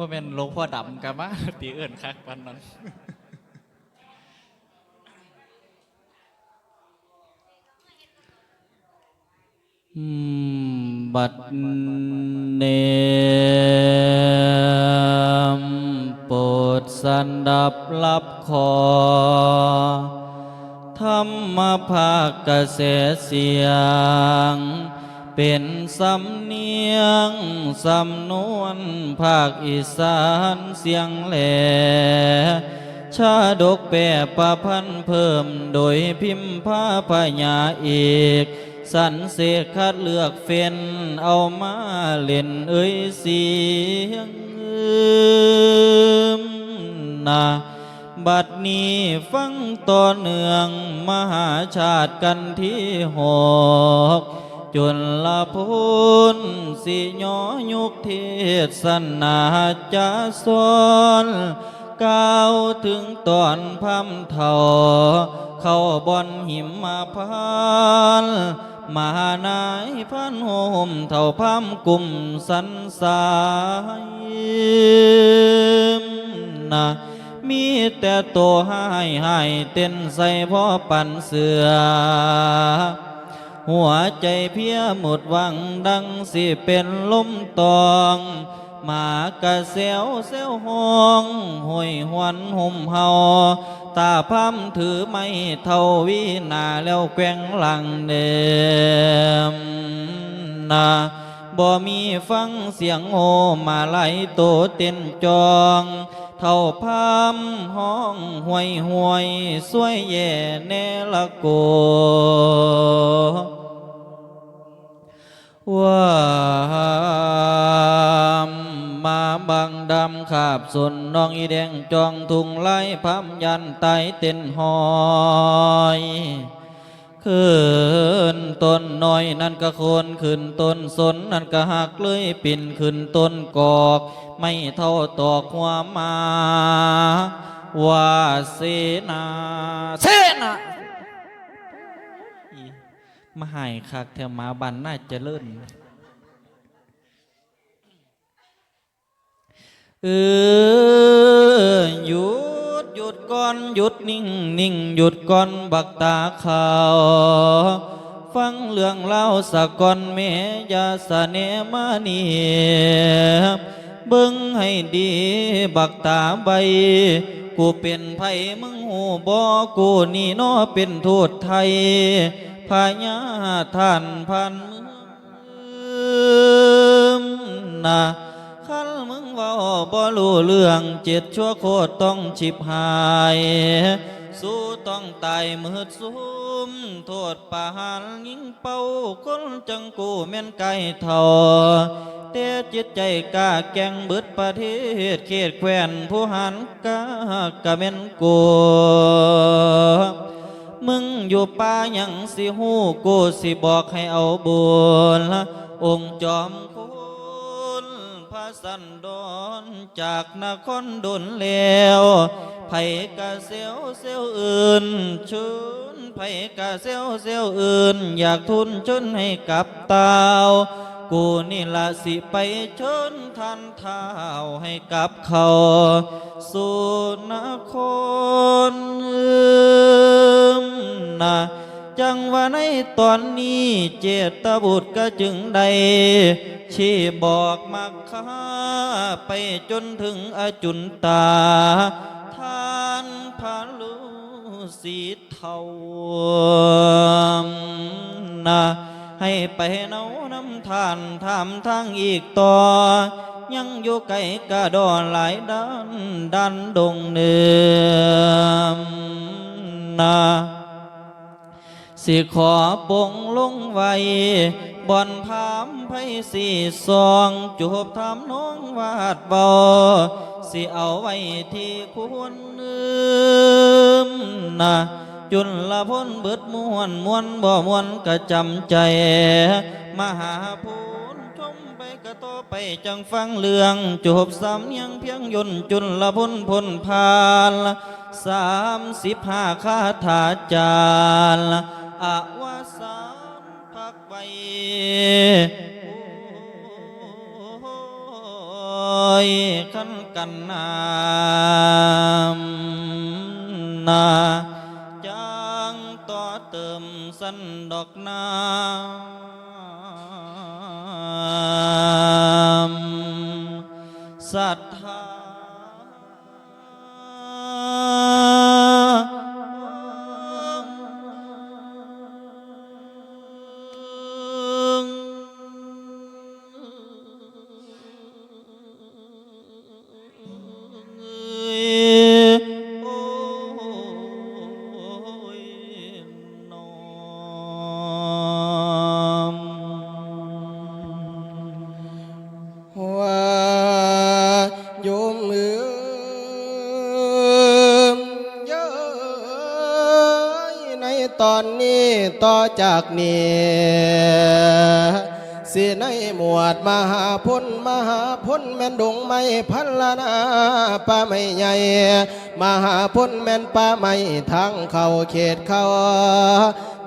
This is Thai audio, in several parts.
ว่าเป็นหลวงพ่อดำกันมาตีเอื่นคักปันนั้นบัดเนมโปรดสันดับรับคอ ธรรมภาคเกษเสียง เป็นสำเนียง สำนวนภาคอีสานเสียงแหลชาดกแปรประพันธ์เพิ่มโดยพิมพ์ผ้าพญาเอกสันเสกคัดเลือกเฟ้นเอามาเล่นเอ้ยเสียงนะบัดนี้ฟังต่อเนื่องมหาชาติกันที่หก จนละพุนสิย้อยุกเทศนาจะสอนก้าวถึงตอนพำเท่าเข้าบอนหิมมาพันมานายพันโหมเท่าพำกลุ่มสันสายนะมีแต่ตัวให้ให้เต้นใส่พ่อปั่นเสือ หัวใจเพียหมดหวังดังสิเป็นลมตองหมากระเซวเซวห้องห้อยหวนห่มเฮาตาพัมถือไม่เท่าวินาแล้วแกว่งหลังเดิมนาบ่มีฟังเสียงโอมาไหลโตเต้นจอง เท่าพามห้องห่วยห่วยสวยแย่แนละโกว่ามมาบังดำขาบสนน้องอีแดงจองทุงไล่พัมยันไตเต้นหอย ขึ้นต้นน้อยนั่นก็โคนขึ้นต้นสนนั่นก็หักเลยปิ่นขึ้นต้นกอก ไม่เท่าตอกหัวมา ว่าเสนาเสนามาหายคักแถวมาบันน่าจะเลิ่นเออ อนหยุดนิ่งนิ่งหยุดก่อนบักตาขาวฟังเรื่องเล่าสะก่อนเมยาสะเนมานีเบิ่งให้ดีบักตาใบ กูเป็นไผมึงหูบ่กูนี่น้อเป็นทูตไทยพญาท่านพันมือนะคันมึง เว่าบ่รู้เรื่องเจ็ดชั่วโคตรต้องฉิบหาย สู้ต้องตายมืดซุมโทษประหารยิงเป่าคนจังกูแม่นไก่เท่าแต่จิตใจกาแกงบิดประเทศเขตแควนผู้หันกากะแม่นกูมึงอยู่ป่ายังสิหูกูสิบอกให้เอาบุญองค์จอม สันดอนจากนครดุนแล้วไผกะเซวเซวอื่นชุนไผกะเซวเซวอื่น อยากทุนชุนให้กับเตากูนี่ละสิไปชนทันเท้าให้กับเขาสุนครนะ จังว่าในตอนนี้เจตบุตรก็จึงได้ชี้บอกมักคาไปจนถึงอจุนตาทานพาลุสีเทานะให้ไปเนาน้ำทานทำทางอีกต่อ ยังอยู่ไกลกระดอนหลายด้านดันดงเนือมนา สิขอปงลงไว้บอนพามไพสีซองจูบทำน้องวาดบอสิเอาไว้ที่ควรลืมนะจุนละพ้นเบิดมวนมวนบ่มวนกะจำใจ มหาพูนชมไปกะโตไปจังฟังเรื่องจบสามยังเพียงยนจุนละพ้นพ้นพานสามสิบห้าคาถาจาร์ อาวสานพักไว้โอ้อยขันกันนามนาจังต่อเติมสันดอกนามศรั จากนี้สิในหมวดมหาพุนมหาพุนแม่นดงไม่พันละนาป่าไม่ใหญ่ มหาพุนแม่นป่าไม่ทางเข้าเขตเขา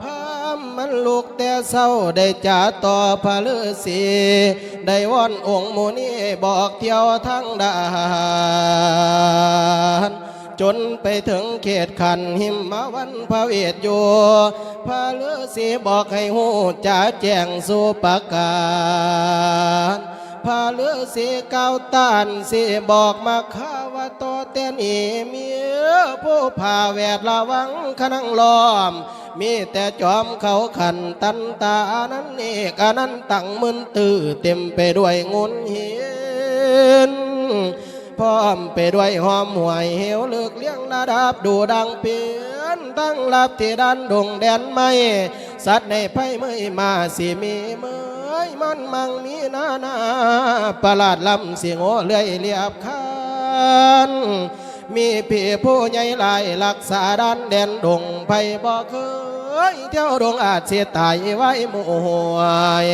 พามมันลูกแต่เศร้าได้จ่าต่อพระฤาษีได้วอนองค์มูนีบอกเที่ยวทางดาน จนไปถึงเขตขันหิมมาวันพระเวทอยู่พระฤาษีบอกให้หูจะแจ้งสู่ประกาศพระฤาษีเก้าต้านสิบอกมาข้าว่าต่อเต้นอีมีผู้พาแวดระวังขนังล้อม มีแต่จอมเขาขันตันตานั้นเอกอันนั้นตั้งมึนตื้อเต็มไปด้วยงุนหิน พร้อมไปด้วยหอมหวยเหวเลือกเลี้ยงระดับดูดังเปลี่ยนตั้งรับที่ดันดงแดนไม่สัตว์ในไพ่เมื่อมาสิมีเมื่อยมันมังมีนานาประหลาดลำเสิโง่เลื่อยเรียบคันมีพี่ผู้ใหญ่หลายรักษาดันแดนดงไพ่บ่เคยเที่ยวดงอาจเสียตายไว้หมู่หวย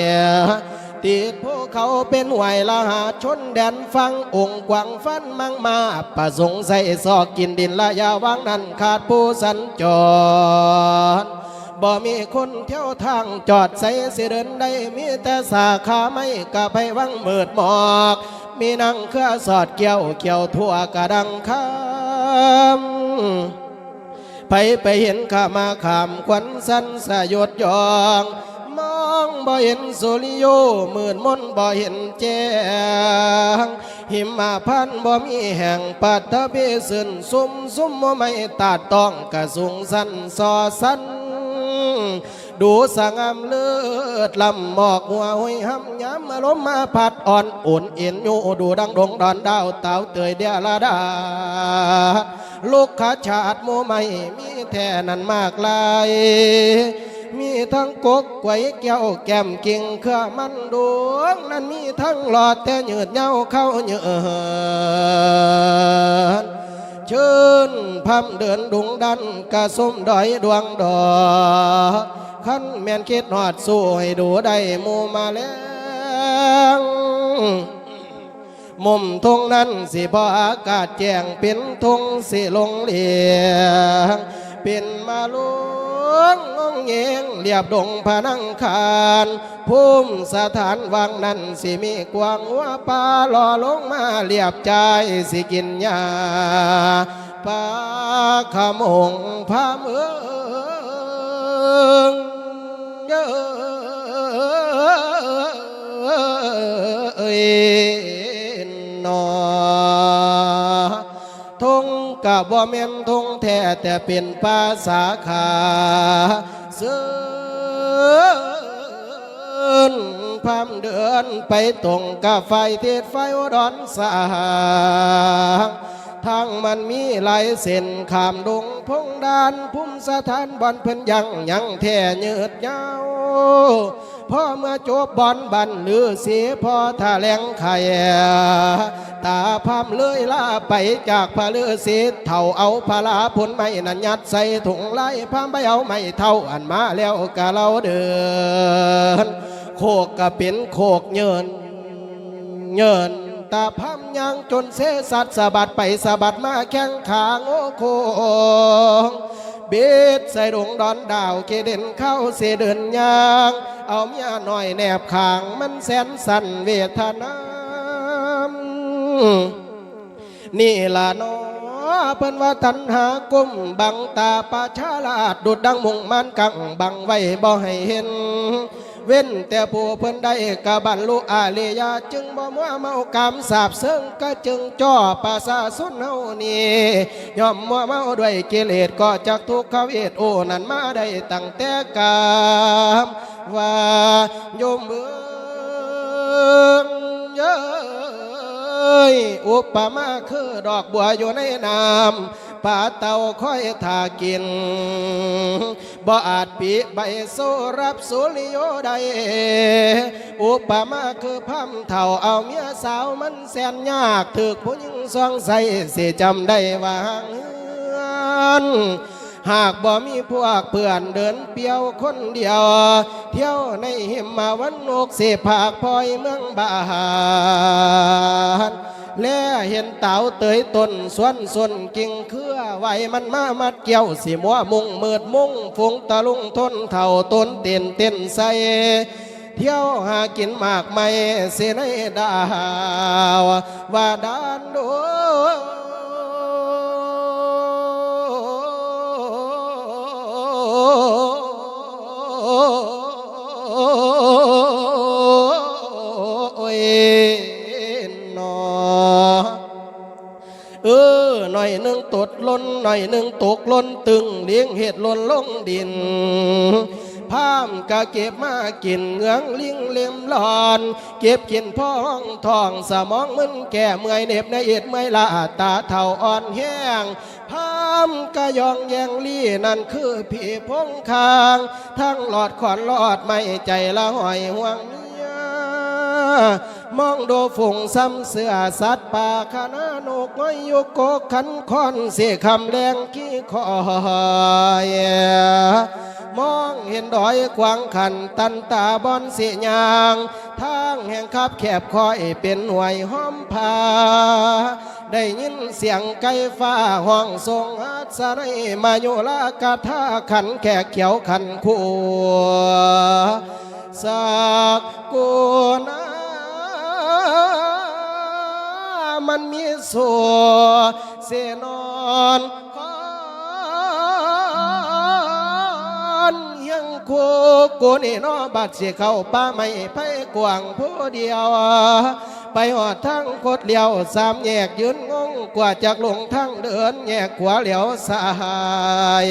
ติดภูเขาเป็นไหวละหาชนแดนฟังองค์กวางฟันมังมาประสงค์ใส่ซอกกินดินละยาวังนั้นขาดผู้สัญจรบ่มีคนเที่ยวทางจอดใส่สิเดินได้มีแต่สาขาไม่กะไปวังมืดหมอก มีนังเครือสอดเกี่ยวเกี่ยวทั่วกระดังคำไปไปเห็นข้ามาขามควันสันสยดยอง มองบ่เห็นสุริโยหมื่นมนบ่เห็นแจ้งหิมมาพันบ่มีแห่งปัตตะเบสึนซุ่มซุ่มบ่ไม่ตาดต้องกระสุงสันซอสันดูสงามเลือดลำหมอกหัวหุยห้ำย้ำมาล้มมาพัดอ่อนอุ่นเอ็นอยู่ดูดังดงดอนดาวเต่าเตยเดียละดาลูกขาชาดโมไม่มีแท่นั้นมากลาย มีทั้งกกไกวแก้วแก้มกิ่งเครือมันดวง นั้นมีทั้งหลอดแต่เหยืดเย้าเข้าเหยืดเชิญพำเดินดุงดันกระสมดอยดวงดอกขันแมนคิดหอดสู้ให้ดูได้มูมาแล้วมุมทงนั้นสิพออากาศแจ้งเป็นทงสิลงเลียงเป็นมาลู วงงงเงงเรียบดงพนังคารภูมิสถานวังนั้นสิมีกวางหัวปลาหล่อลงมาเรียบใจสิกินยาปลาขมงพาเมืองเอ้ยนอทง กะบ่แม่นทงแท้แต่เป็นภาษาขาเสื่อนพามเดินไปตรงกับไฟเทศไฟอุดรสางทางมันมีหลายเส้นขามดงพงดานพุ่มสถานบอนเพิ่นยังยังแท่ยืดยาว พ่อเมื่อจบบอนบันหรือเสียพ่อท่าแหลงไข่ตาพามเลยลาไปจากพระฤาษีเท่าเอาพระลาผลไม่นันยัดใส่ถุงไล่พามไปเอาไม่เท่าอันมาแล้วกะเราเดิน โคกก็เป็นโคกเยินเงินตาพามยังจนเสสัตสะบัดไปสะบัดมาแข้งขาโง่โคง เบ็ดใส่ดงดอนดาวเกเด่นเข้าเสเดินยาง เอาเมียหน่อยแนบขางมันแสนสั่นเวทนานี่ล่ะน้อเพิ่นว่าตันหากุมบังตาปาชาลาดดุดดังมุงมันกังบังไว้บ่ให้เห็น เว้นแต่ผู้เพิ่นได้กบรรลุอาเลยาจึงบ่มัวเมากามสาบเซิงก็จึงจ่อประสาสุนเฮานี่ยอมมัวเมาด้วยกิเลสก็จักทุกขเวทโอนั้นมาได้ตั้งแต่กามว่าโยมเบิ่งเย้ยอุปมาคือดอกบัวอยู่ในน้ำ ป่าเต่าค่อยทากิน บ่อาจปีใบโซรับสุริโยใด อุปมาคือพัมเท่าเอาเมียสาวมันแสนยากถึกผู้หญิงสองใสเสียจำได้วางหากบ่มีพวกเพื่อนเดินเปียวคนเดียว เที่ยวในหิมมาวันนกเสภาคพลอยเมืองบาน แล่เห็นเต่าเตยต้นส่วนส่วนกิ่งเครือไหวมันมามัดเกี่ยวสีมัวมุงมืดมุงฝงตะลุงทนเท่าต้นเต้นเต้นใสเที่ยวหากินมากไม่เสในดาวว่าดานโด อหน่อยหนึ่งตดล้นหน่อยหนึ่งตกล้นตึงเลี้ยงเห็ดล้นลงดินพามกะเก็บมากินเงืองลิงเลียมหลอน เก็บกินพ้องทองสมองมึนแก่เมื่อยเหน็บในเอ็ดเมื่อยละตาเท่าอ่อนแห้งพามกะยองแยงลี่นั่นคือผีพงคาง ทั้งหลอดขอนหลอดไม่ใจละหอยห่วง มียมองดูฝงซ้ำเสือสัตว์ป่าขนาโนกไว้อยโกกขันคอนเสียคำแรงขี้คอยมองเห็นดอยกวางขันตันตาบอนเสียยางทางแห่งคับแคบคอยเป็นหน่วยห้อมพาได้ยินเสียงไก่ฟ้าห้องทรงอัศรัยมาโยลากาท่าขันแขกเขียวขันคู่สักกูนา มันมีสัวเสนอนคอนยังคูกูนี่นอบัดเสียเข้าป้าไม่ไปกวางผู้เดียว ไปหอดทั้งโคดเลี้ยวสามแยกยืนงงกว่าจากลงทั้งเดินแยกขวาเหลียวซ้าย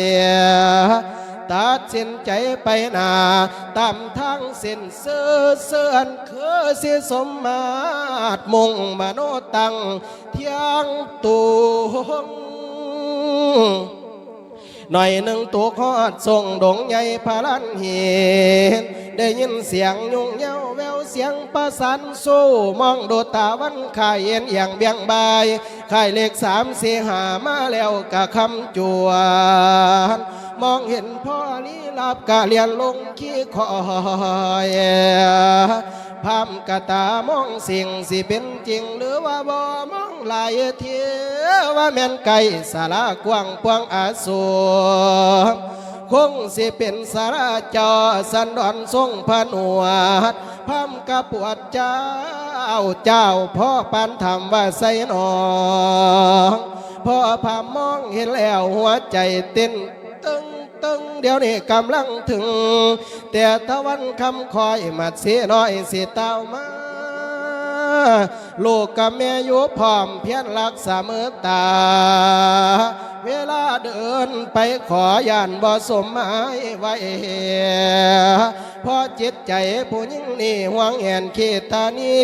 ตัดสินใจไปหนาตามทางเส้นเสื่อเสื่อนคือเสียสมมาตมงมโนตังเที่ยงตูงหน่อยหนึ่งตัวคอดส่งดงใหญ่พาลันเห็นได้ยินเสียงยุ่งเหย้าแววเสียงประสานสู้มองดดตาวันขายเย็นอย่างเบียงบาย ขายเลขสามเสหามาแล้วกะคำจวนมองเห็นพ่อลี้ลับกะเลียนลงขี้คอยพามกะตามองสิ่งสิเป็นจริง หรือว่าบ่มองหลายเทียว่าแม่นไก่สารากว้างปวงอาสูคงสิเป็นสาราจอสันดอนทรงพนวดพามกะปวดเจ้าเจ้าพ่อปันทำว่าใส่หนองพ่อพามองเห็นแล้วหัวใจเต้นตึงตึงเดี๋ยวนี้กำลังถึง แต่ตะวันคำคอยมาเสียน้อยสิเต้ามาลูกกับแม่อยู่พร้อมเพียรรักษามือตา เวลาเดินไปขอยานบ่สมหมายไว้พอจิตใจผู้หญิงนี่หวงแหนขีดตานี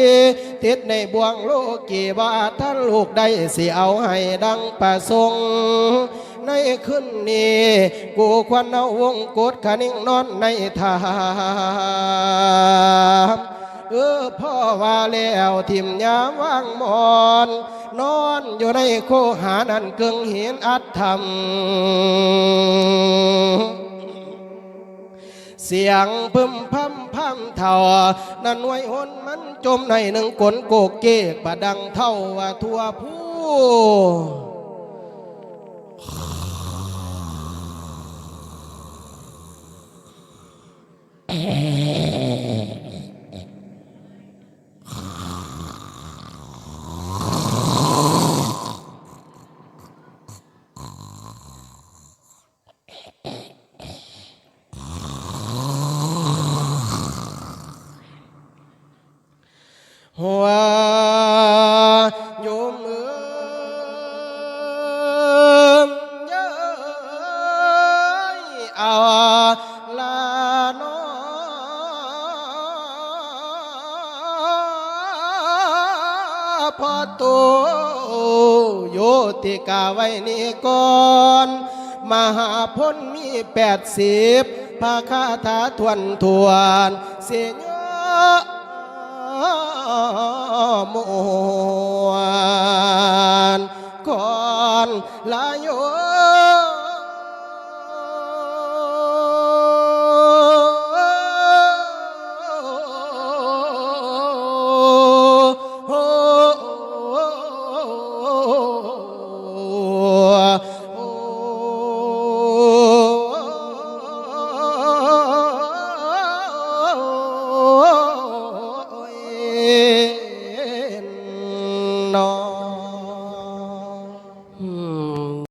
ติดในบ่วงโลกีว่าท่านลูกได้สิเอาให้ดังประสงค์ในคืนนี้กูควรเอาวงกดขนิ่งนอนในทามเออพ่อว่าแล้วทิมยามว่างมอน นอนอยู่ในโคหานันเกึงเห็นอัตธรรม เสียงพึมพำพำเท่านั่นหน่วยหนมันจมในหนึ่งกลโกกเกกประดังเท่าว่าทั่วผู้ ติกาไว้นี่ก่อนมหาพ้นมีแปดสิบพาคาถาทวนทวนเสียงมวนก่อนลาโย